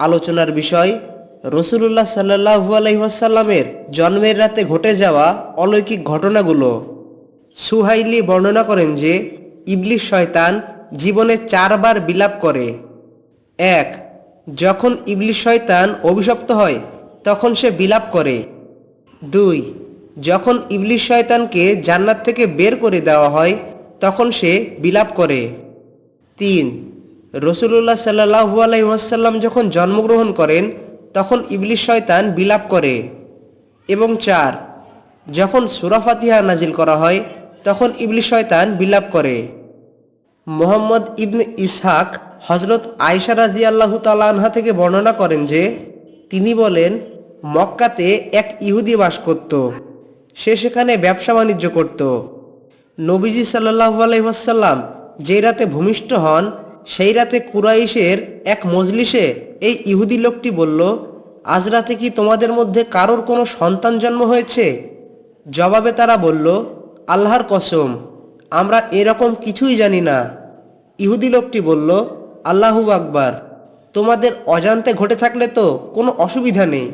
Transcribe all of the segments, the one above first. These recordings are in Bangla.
আলোচনার বিষয় রসুল্লাহ সাল্লাহু আলহিহাসাল্লামের জন্মের রাতে ঘটে যাওয়া অলৌকিক ঘটনাগুলো। সুহাইলি বর্ণনা করেন যে ইবলিশ শয়তান জীবনে চারবার বিলাপ করে। এক, যখন ইবলিশ শয়তান অভিশপ্ত হয়, তখন সে বিলাপ করে। দুই, যখন ইবলিশ শয়তানকে জান্নাত থেকে বের করে দেওয়া হয়, তখন সে বিলাপ করে। তিন রসুল্লাহ সাল্লাহু আলাইসাল্লাম যখন জন্মগ্রহণ করেন, তখন ইবলিশ শয়তান বিলাপ করে। এবং চার, যখন সুরাফাতিহা নাজিল করা হয়, তখন ইবলিশ শয়তান বিলাপ করে। মোহাম্মদ ইবনে ইসহাক হজরত আয়সা রাজি আল্লাহ তালাহা থেকে বর্ণনা করেন যে, তিনি বলেন, মক্কাতে এক ইহুদি বাস করত। সে সেখানে ব্যবসা বাণিজ্য করত। নবীজি সাল্লাহু আলহিহাসাল্লাম যে রাতে ভূমিষ্ঠ হন সেই রাতে কুরাইশের এক মজলিসে এই ইহুদি লোকটি বলল, আজ রাতে কি তোমাদের মধ্যে কারোর কোনো সন্তান জন্ম হয়েছে? জবাবে তারা বলল, আল্লাহর কসম, আমরা এরকম কিছুই জানি না। ইহুদি লোকটি বলল, আল্লাহু আকবার, তোমাদের অজান্তে ঘটে থাকলে তো কোনো অসুবিধা নেই।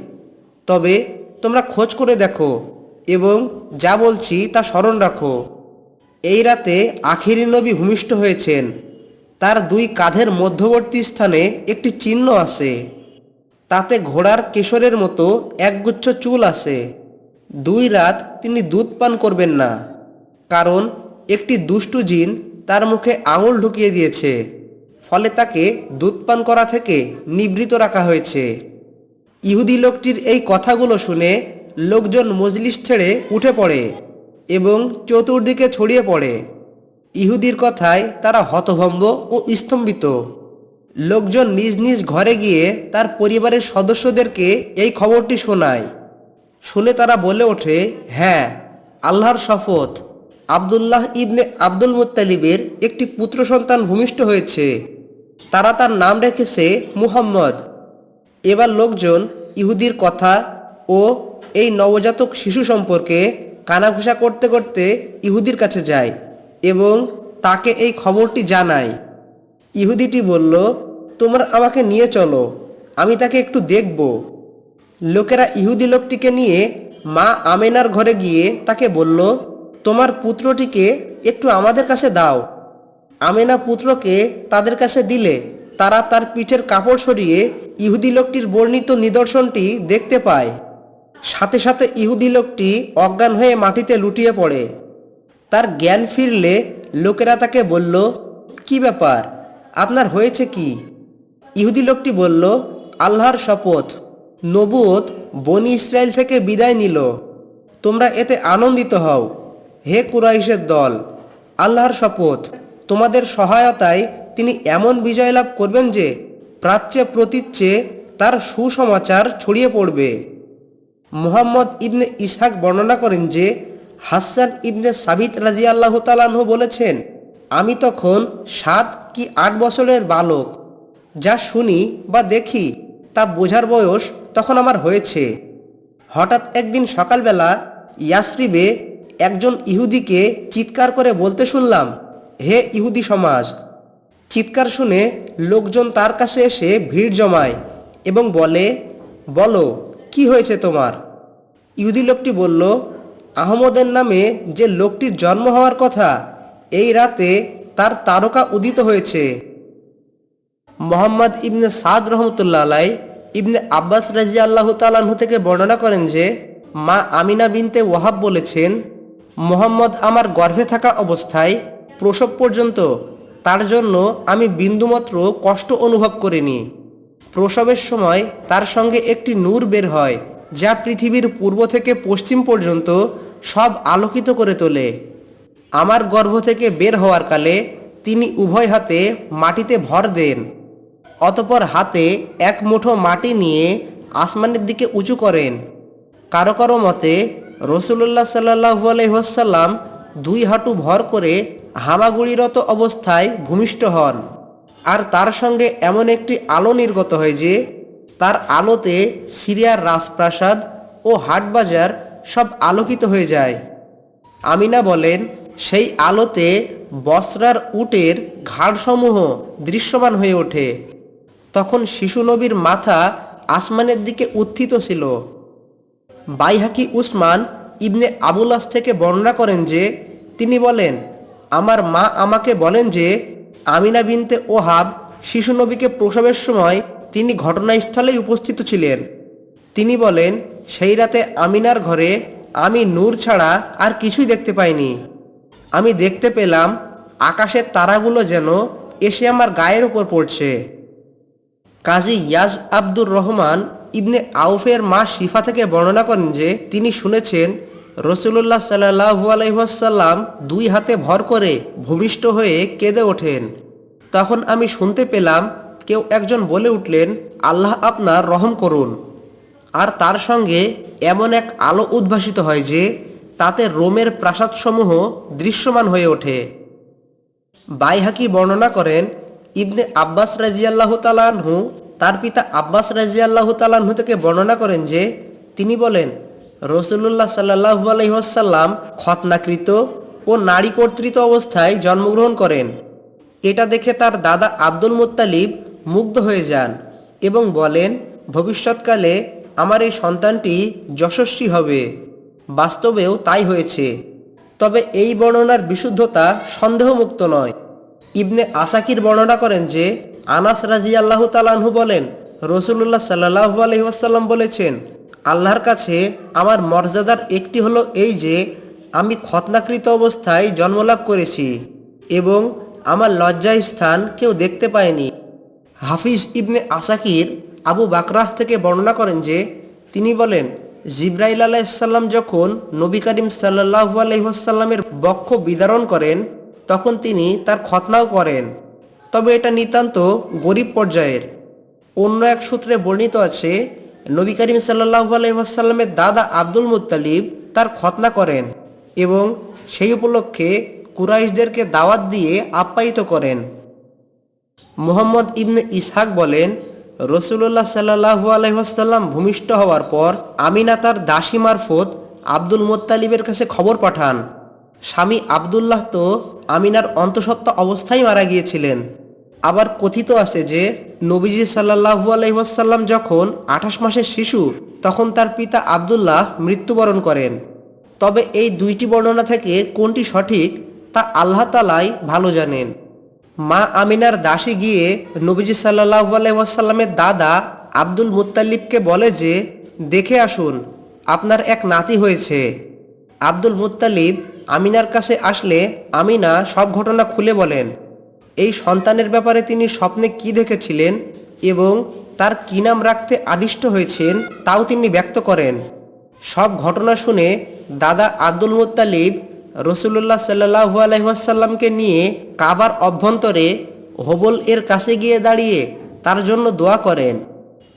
তবে তোমরা খোঁজ করে দেখো এবং যা বলছি তা স্মরণ রাখো। এই রাতে আখিরি নবী ভূমিষ্ঠ হয়েছেন। তার দুই কাঁধের মধ্যবর্তী স্থানে একটি চিহ্ন আছে। তাতে ঘোড়ার কেশরের মতো একগুচ্ছ চুল আছে। দুই রাত তিনি দুধ পান করবেন না, কারণ একটি দুষ্টু জিন তার মুখে আঙুল ঢুকিয়ে দিয়েছে, ফলে তাকে দুধ পান করা থেকে নিবৃত রাখা হয়েছে। ইহুদি লোকটির এই কথাগুলো শুনে লোকজন মজলিস ছেড়ে উঠে পড়ে এবং চতুর্দিকে ছড়িয়ে পড়ে। ইহুদির কথায় তারা হতভম্ব ও স্তম্ভিত। লোকজন নিজ নিজ ঘরে গিয়ে তার পরিবারের সদস্যদেরকে এই খবরটি শোনায়। শুনে তারা বলে ওঠে হ্যাঁ আল্লাহর শপথ। আবদুল্লাহ ইবনে আব্দুল মুত্তালিবের একটি পুত্র সন্তান ভূমিষ্ঠ হয়েছে। তারা তার নাম রেখেছে মুহাম্মদ। এবার লোকজন ইহুদির কথা ও এই নবজাতক শিশু সম্পর্কে কানাঘুষা করতে করতে ইহুদির কাছে যায়। এবং তাকে এই খবরটি জানায়। ইহুদিটি বলল, তোমরা আমাকে নিয়ে চলো, আমি তাকে একটু দেখব। লোকেরা ইহুদি লোকটিকে নিয়ে মা আমেনার ঘরে গিয়ে তাকে বলল, তোমার পুত্রটিকে একটু আমাদের কাছে দাও। আমেনা পুত্রকে তাদের কাছে দিলে, তারা তার পিঠের কাপড় সরিয়ে ইহুদি লোকটির বর্ণিত নিদর্শনটি দেখতে পায়। সাথে সাথে ইহুদি লোকটি অজ্ঞান হয়ে মাটিতে লুটিয়ে পড়ে। তার জ্ঞান ফিরলে লোকেরা তাকে বলল, কি ব্যাপার? আপনার হয়েছে কি? ইহুদি লোকটি বলল, আল্লাহর শপথ। নবুয়ত বনি ইসরায়েল থেকে বিদায় নিল। তোমরা এতে আনন্দিত হও। হে কুরাইশের দল, আল্লাহর শপথ। তোমাদের সহায়তায় তিনি এমন বিজয় লাভ করবেন যে প্রাচ্যে প্রতীচ্যে তার সুসমাচার ছড়িয়ে পড়বে। মুহাম্মদ ইবনে ইসহাক বর্ণনা করেন যে হাসান ইবনে সাবিত রাজি আল্লাহ তালাহ বলেছেন, আমি তখন সাত কি আট বছরের বালক। যা শুনি বা দেখি তা বোঝার বয়স তখন আমার হয়েছে। হঠাৎ একদিন সকালবেলা ইয়াসরিবে একজন ইহুদিকে চিৎকার করে বলতে শুনলাম, হে ইহুদি সমাজ, চিৎকার শুনে লোকজন তার কাছে এসে ভিড় জমায় এবং বলে, বলো, কি হয়েছে তোমার? ইহুদি লোকটি বলল আহমদের নামে যে লোকটির জন্ম হওয়ার কথা, এই রাতে তার তারকা উদিত হয়েছে। মোহাম্মদ ইবনে সাদ রহমতুল্লাহ আলাই ইবনে আব্বাস রাজি আল্লাহ তালাহ থেকে বর্ণনা করেন যে, মা আমিনা বিনতে ওয়াহাব বলেছেন, মোহাম্মদ আমার গর্ভে থাকা অবস্থায় প্রসব পর্যন্ত তার জন্য আমি বিন্দুমাত্র কষ্ট অনুভব করিনি। প্রসবের সময় তার সঙ্গে একটি নূর বের হয়, যা পৃথিবীর পূর্ব থেকে পশ্চিম পর্যন্ত সব আলোকিত করে তোলে। আমার গর্ভ থেকে বের হওয়ার কালে তিনি উভয় হাতে মাটিতে ভর দেন, অতপর হাতে এক মুঠো মাটি নিয়ে আসমানের দিকে উঁচু করেন। কারও কারও মতে রসুল্লাহ সাল্লাহু আলহিহাসাল্লাম দুই হাঁটু ভর করে হামাগুড়িরত অবস্থায় ভূমিষ্ঠ হন। আর তার সঙ্গে এমন একটি আলো নির্গত হয় যে, তার আলোতে সিরিয়ার রাজপ্রাসাদ ও হাটবাজার সব আলোকিত হয়ে যায়। আমিনা বলেন, সেই আলোতে বস্ত্রার উটের ঘাড়সমূহ দৃশ্যমান হয়ে ওঠে। তখন শিশু নবীর মাথা আসমানের দিকে উত্থিত ছিল। বাইহাকি উসমান ইবনে আবুলাস থেকে বর্ণনা করেন যে, তিনি বলেন, আমার মা আমাকে বলেন যে, আমিনা বিনতে ওহাব শিশু নবীকে প্রসবের সময় তিনি ঘটনাস্থলেই উপস্থিত ছিলেন। তিনি বলেন সেই রাতে আমিনার ঘরে আমি নূর ছাড়া আর কিছুই দেখতে পাইনি। আমি দেখতে পেলাম আকাশের তারাগুলো যেন এসে আমার গায়ের উপর পড়ছে। কাজী ইয়াজ আব্দুর রহমান ইবনে আউফের মা শিফা থেকে বর্ণনা করেন যে তিনি শুনেছেন রসুল্লাহ সাল্লাহু আলহাসাল্লাম দুই হাতে ভর করে ভূমিষ্ঠ হয়ে কেঁদে ওঠেন। তখন আমি শুনতে পেলাম কেউ একজন বলে উঠলেন, আল্লাহ আপনার রহম করুন। আর তার সঙ্গে এমন এক আলো উদ্ভাসিত হয় যে তাতে রোমের প্রাসাদসমূহ দৃশ্যমান হয়ে ওঠে। বাইহাকি বর্ণনা করেন, ইবনে আব্বাস রাজিয়াল্লাহ তালানহু তার পিতা আব্বাস রাজিয়াল্লাহ তালানহু থেকে বর্ণনা করেন যে তিনি বলেন রসুল্লাহ সাল্লাহু আলহিহাসাল্লাম খতনাকৃত ও নারী কর্তৃত অবস্থায় জন্মগ্রহণ করেন। এটা দেখে তার দাদা আব্দুল মুত্তালিব মুগ্ধ হয়ে যান এবং বলেন, ভবিষ্যৎকালে আমার এই সন্তানটি যশস্বী হবে। বাস্তবেও তাই হয়েছে। তবে এই বর্ণনার বিশুদ্ধতা সন্দেহমুক্ত নয়। ইবনে আসাকির বর্ণনা করেন যে, আনাস রাজি আল্লাহ তালাহু বলেন রসুল্লাহ সাল্লাহু আলহিহাসাল্লাম বলেছেন, আল্লাহর কাছে আমার মর্যাদার একটি হলো এই যে, আমি খতনাকৃত অবস্থায় জন্মলাভ করেছি এবং আমার লজ্জায় স্থান কেউ দেখতে পায়নি। হাফিজ ইবনে আসাকির আবু বাকরাহ থেকে বর্ণনা করেন যে, তিনি বলেন, জিব্রাইল আলাইসাল্লাম যখন নবী করিম সাল্লাহু আলহিহাসাল্লামের বক্ষ বিদারণ করেন, তখন তিনি তার খতনাও করেন। তবে এটা নিতান্ত গরিব পর্যায়ের। অন্য এক সূত্রে বর্ণিত আছে, নবী করিম সাল্লাহু আলহিহাসাল্লামের দাদা আব্দুল মুত্তালিব তার খতনা করেন এবং সেই উপলক্ষে কুরাইশদেরকে দাওয়াত দিয়ে আপ্যায়িত করেন। মোহাম্মদ ইবনে ইসহাক বলেন রসুল্লাহ সাল্লাহু আলহাম ভূমিষ্ঠ হওয়ার পর আমিনা তার দাসী মারফত আব্দুল মোত্তালিবের কাছে খবর পাঠান। স্বামী আবদুল্লাহ তো আমিনার অন্তঃসত্ত্বা অবস্থায় মারা গিয়েছিলেন। আবার কথিত আছে যে, নবীজি সাল্লাহু আলহিহাসাল্লাম যখন আঠাশ মাসের শিশু, তখন তার পিতা আবদুল্লাহ মৃত্যুবরণ করেন। তবে এই দুইটি বর্ণনা থেকে কোনটি সঠিক তা আল্লাহ তালাই ভালো জানেন। মা আমিনার দাসী গিয়ে নবীজি সাল্লাহু আলাইসাল্লামের দাদা আব্দুল মুত্তালিবকে বলে যে, দেখে আসুন, আপনার এক নাতি হয়েছে। আব্দুল মুত্তালিব আমিনার কাছে আসলে আমিনা সব ঘটনা খুলে বলেন। এই সন্তানের ব্যাপারে তিনি স্বপ্নে কি দেখেছিলেন এবং তার কি নাম রাখতে আদিষ্ট হয়েছেন তাও তিনি ব্যক্ত করেন। সব ঘটনা শুনে দাদা আব্দুল মুত্তালিব রসুল্লাহ সাল্লাহু আলহিহাসাল্লামকে নিয়ে কাবার অভ্যন্তরে হবল এর কাছে গিয়ে দাঁড়িয়ে তার জন্য দোয়া করেন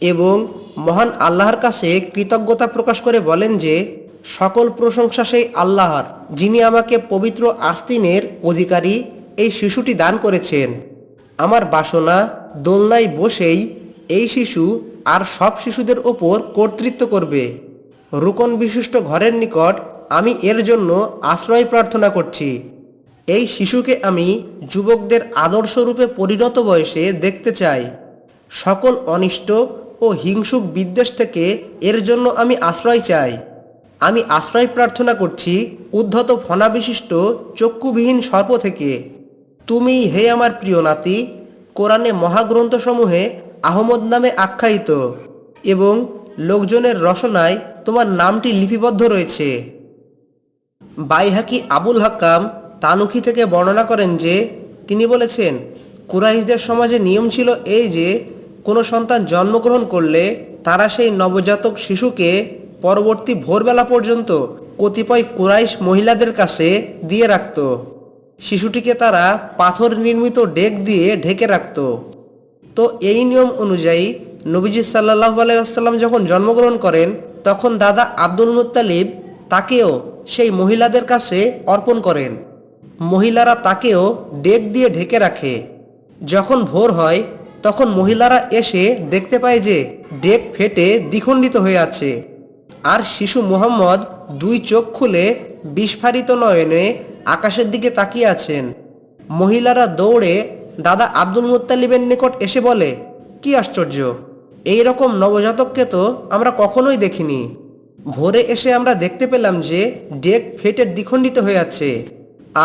এবং মহান আল্লাহর কাছে কৃতজ্ঞতা প্রকাশ করে বলেন যে, সকল প্রশংসা সেই আল্লাহর, যিনি আমাকে পবিত্র আস্তিনের অধিকারী এই শিশুটি দান করেছেন। আমার বাসনা, দোলনায় বসেই এই শিশু আর সব শিশুদের ওপর কর্তৃত্ব করবে। রুকন বিশিষ্ট ঘরের নিকট আমি এর জন্য আশ্রয় প্রার্থনা করছি। এই শিশুকে আমি যুবকদের আদর্শরূপে পরিণত বয়সে দেখতে চাই। সকল অনিষ্ট ও হিংসুক বিদ্বেষ থেকে এর জন্য আমি আশ্রয় চাই। আমি আশ্রয় প্রার্থনা করছি উদ্ধত ফনা বিশিষ্ট চক্ষুবিহীন সর্প থেকে। তুমি হে আমার প্রিয় নাতি, কোরআনে মহাগ্রন্থসমূহে আহমদ নামে আখ্যায়িত এবং লোকজনের রসনায় তোমার নামটি লিপিবদ্ধ রয়েছে। বাইহাকি আবুল হাক্কাম তানুখি থেকে বর্ণনা করেন যে, তিনি বলেছেন, কুরাইশদের সমাজে নিয়ম ছিল এই যে, কোনো সন্তান জন্মগ্রহণ করলে তারা সেই নবজাতক শিশুকে পরবর্তী ভোরবেলা পর্যন্ত কতিপয় কুরাইশ মহিলাদের কাছে দিয়ে রাখত। শিশুটিকে তারা পাথর নির্মিত ডেক দিয়ে ঢেকে রাখত। তো এই নিয়ম অনুযায়ী নবীজি সাল্লাহ আলাইসাল্লাম যখন জন্মগ্রহণ করেন, তখন দাদা আব্দুল মুত্তালিব তাকেও সেই মহিলাদের কাছে অর্পণ করেন। মহিলারা তাকেও ডেক দিয়ে ঢেকে রাখে। যখন ভোর হয়, তখন মহিলারা এসে দেখতে পায় যে ডেক ফেটে দ্বিখণ্ডিত হয়ে আছে। আর শিশু মোহাম্মদ দুই চোখ খুলে বিস্ফারিত নয়নে আকাশের দিকে তাকিয়ে আছেন। মহিলারা দৌড়ে দাদা আব্দুল মুত্তালিবের নিকট এসে বলে, কি আশ্চর্য! এই রকম নবজাতককে তো আমরা কখনোই দেখিনি। ভোরে এসে আমরা দেখতে পেলাম যে ডেক ফেটে দ্বিখণ্ডিত হয়ে আছে।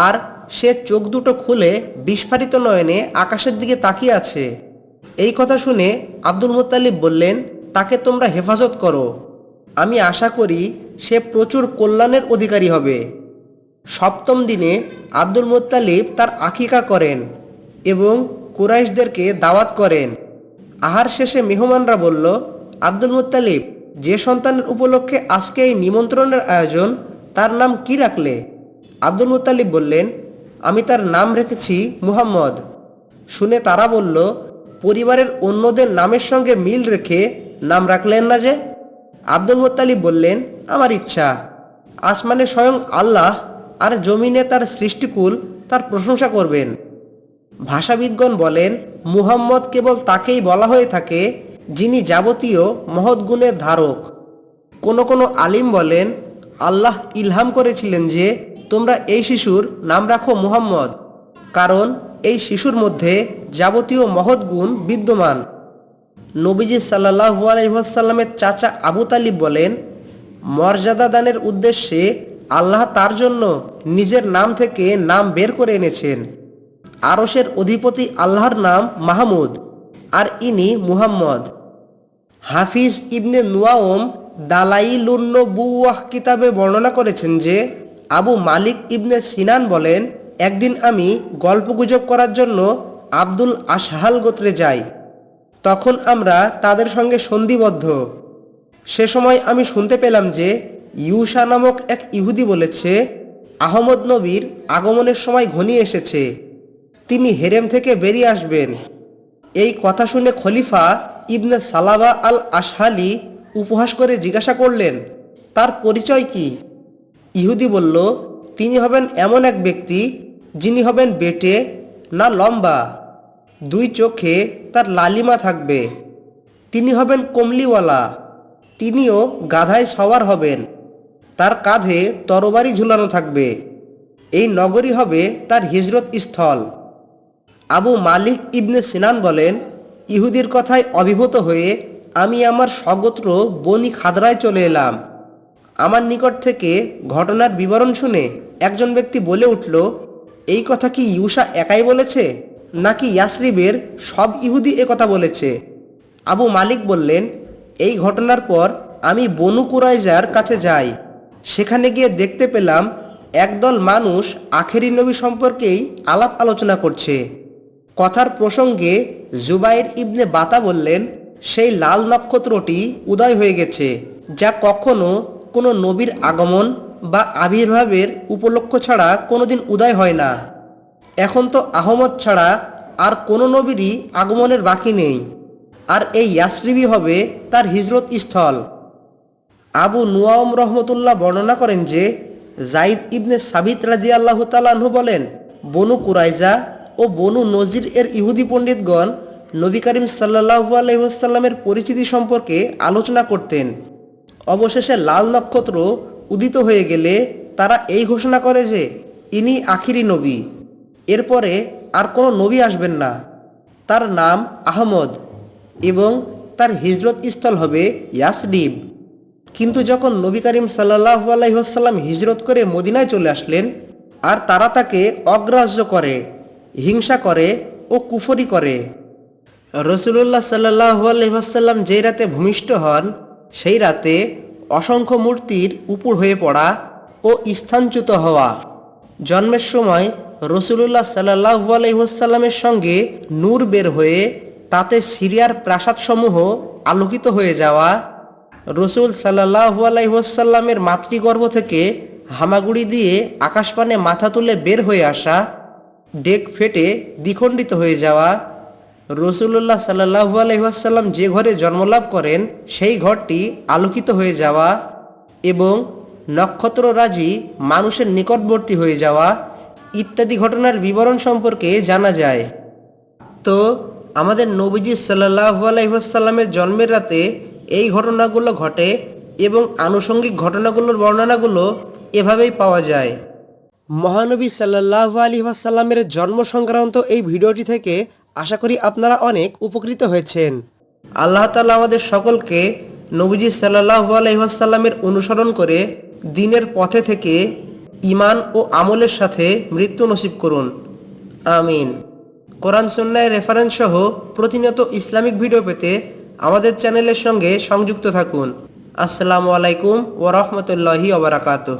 আর সে চোখ দুটো খুলে বিস্ফারিত নয়নে আকাশের দিকে তাকিয়ে আছে। এই কথা শুনে আব্দুল মুত্তালিব বললেন, তাকে তোমরা হেফাজত করো। আমি আশা করি সে প্রচুর কল্যাণের অধিকারী হবে। সপ্তম দিনে আব্দুল মুত্তালিব তার আকিকা করেন এবং কুরাইশদেরকে দাওয়াত করেন। আহার শেষে মেহমানরা বলল, আব্দুল মুত্তালিব যে সন্তানের উপলক্ষে আজকে এই নিমন্ত্রণের আয়োজন, তার নাম কি রাখলে? আব্দুল মুত্তালিব বললেন, আমি তার নাম রেখেছি মুহাম্মদ। শুনে তারা বলল, পরিবারের অন্যদের নামের সঙ্গে মিল রেখে নাম রাখলেন না যে? আব্দুল মুত্তালিব বললেন, আমার ইচ্ছা। আসমানে স্বয়ং আল্লাহ আর জমিনে তার সৃষ্টিকুল তার প্রশংসা করবেন। ভাষাবিদগণ বলেন, মুহাম্মদ কেবল তাকেই বলা হয়ে থাকে যিনি যাবতীয় মহৎ গুণের ধারক। কোনো কোনো আলিম বলেন, আল্লাহ ইলহাম করেছিলেন যে, তোমরা এই শিশুর নাম রাখো মুহাম্মদ। কারণ এই শিশুর মধ্যে যাবতীয় মহৎ গুণ বিদ্যমান। নবীজি সাল্লাহু আলহিহাসাল্লামের চাচা আবু তালিব বলেন, মর্যাদা দানের উদ্দেশ্যে আল্লাহ তার জন্য নিজের নাম থেকে নাম বের করে এনেছেন। আরসের অধিপতি আল্লাহর নাম মাহমুদ। আর ইনি মুহাম্মদ। হাফিজ ইবনে নুয়াওম দালাইলুন্ন বুয়াহ কিতাবে বর্ণনা করেছেন যে, আবু মালিক ইবনে সিনান বলেন, একদিন আমি গল্পগুজব করার জন্য আব্দুল আশহাল গোত্রে যাই। তখন আমরা তাদের সঙ্গে সন্ধিবদ্ধ। সে সময় আমি শুনতে পেলাম যে, ইউসা নামক এক ইহুদি বলেছে, আহমদ নবীর আগমনের সময় ঘনিয়ে এসেছে। তিনি হেরেম থেকে বেরিয়ে আসবেন। এই কথা শুনে খলিফা ইবনে সালাবা আল আশহালি উপহাস করে জিজ্ঞাসা করলেন, তার পরিচয় কি? ইহুদি বলল, তিনি হবেন এমন এক ব্যক্তি যিনি হবেন বেটে না লম্বা। দুই চোখে তার লালিমা থাকবে। তিনি হবেন কমলিওয়ালা। তিনিও গাধায় সওয়ার হবেন। তার কাঁধে তরবারি ঝুলানো থাকবে। এই নগরী হবে তার হিজরত স্থল। আবু মালিক ইবনে সিনান বলেন, ইহুদির কথায় অভিভূত হয়ে আমি আমার স্বগোত্র বনি খাদরায় চলে এলাম। আমার নিকট থেকে ঘটনার বিবরণ শুনে একজন ব্যক্তি বলে উঠল, এই কথা কি ইউসা একাই বলেছে? নাকি ইয়াসরিবের সব ইহুদি কথা বলেছে? আবু মালিক বললেন, এই ঘটনার পর আমি বনু কুরাইজার কাছে যাই। সেখানে গিয়ে দেখতে পেলাম, একদল মানুষ আখেরি নবী সম্পর্কেই আলাপ আলোচনা করছে। কথার প্রসঙ্গে জুবাইর ইবনে বাতা বললেন, সেই লাল নক্ষত্রটি উদয় হয়ে গেছে, যা কখনো কোনো নবীর আগমন বা আবির্ভাবের উপলক্ষ ছাড়া কোনোদিন উদয় হয় না। এখন তো আহমদ ছাড়া আর কোনো নবীরই আগমনের বাকি নেই, আর এই ইয়াসরিবি হবে তার হিজরত স্থল। আবু নুয়াম রহমতুল্লাহ বর্ণনা করেন যে, জাইদ ইবনে সাবিত রাজি আল্লাহ তালাহু বলেন, বনু কুরাইজা ও বনু নজির এর ইহুদি পণ্ডিতগণ নবী করিম সাল্লাহু আলহিহাস্লামের পরিচিতি সম্পর্কে আলোচনা করতেন। অবশেষে লাল নক্ষত্র উদিত হয়ে গেলে তারা এই ঘোষণা করে যে, ইনি আখিরি নবী। এরপরে আর কোনো নবী আসবেন না। তার নাম আহমদ এবং তার হিজরত স্থল হবে ইয়াসরিব। কিন্তু যখন নবী করিম সাল্লাহু আলাইসাল্লাম হিজরত করে মদিনায় চলে আসলেন, আর তারা তাকে অগ্রাহ্য করে হিংসা করে ও কুফরি করে। রসুল্লাহ সাল্লাহু আলহিহাসাল্লাম যেই রাতে ভূমিষ্ঠ হন, সেই রাতে অসংখ্য মূর্তির উপুর হয়ে পড়া ও স্থানচ্যুত হওয়া। জন্মের সময় রসুল্লাহ সাল্লাহু আলহিহাসাল্লামের সঙ্গে নূর বের হয়ে তাতে সিরিয়ার প্রাসাদসমূহ আলোকিত হয়ে যাওয়া। রসুল সাল্লাহু আলাইসাল্লামের মাতৃগর্ভ থেকে হামাগুড়ি দিয়ে আকাশপানে মাথা তুলে বের হয়ে আসা। ডেক ফেটে দ্বিখণ্ডিত হয়ে যাওয়া। রসুল্লাহ সাল্লাহু আলহিহাসাল্লাম যে ঘরে জন্মলাভ করেন, সেই ঘরটি আলোকিত হয়ে যাওয়া এবং নক্ষত্ররাজি মানুষের নিকটবর্তী হয়ে যাওয়া ইত্যাদি ঘটনার বিবরণ সম্পর্কে জানা যায়। তো আমাদের নবীজি সাল্লাহু আলাইসাল্লামের জন্মের রাতে এই ঘটনাগুলো ঘটে এবং আনুষঙ্গিক ঘটনাগুলোর বর্ণনাগুলো এভাবেই পাওয়া যায়। মহানবী সাল্লাহু আলী আসাল্লামের জন্ম সংক্রান্ত এই ভিডিওটি থেকে আশা করি আপনারা অনেক উপকৃত হয়েছেন। আল্লাহ তালা আমাদের সকলকে নবীজি সাল্লাহ আলহিহাসাল্লামের অনুসরণ করে দিনের পথে থেকে ইমান ও আমলের সাথে মৃত্যু নসিব করুন। আমিন। কোরআন সন্ন্যায় রেফারেন্স সহ প্রতিনিয়ত ইসলামিক ভিডিও পেতে আমাদের চ্যানেলের সঙ্গে সংযুক্ত থাকুন। আসসালামু আলাইকুম ওরহমতুল্লাহি ওবরাকাতুহ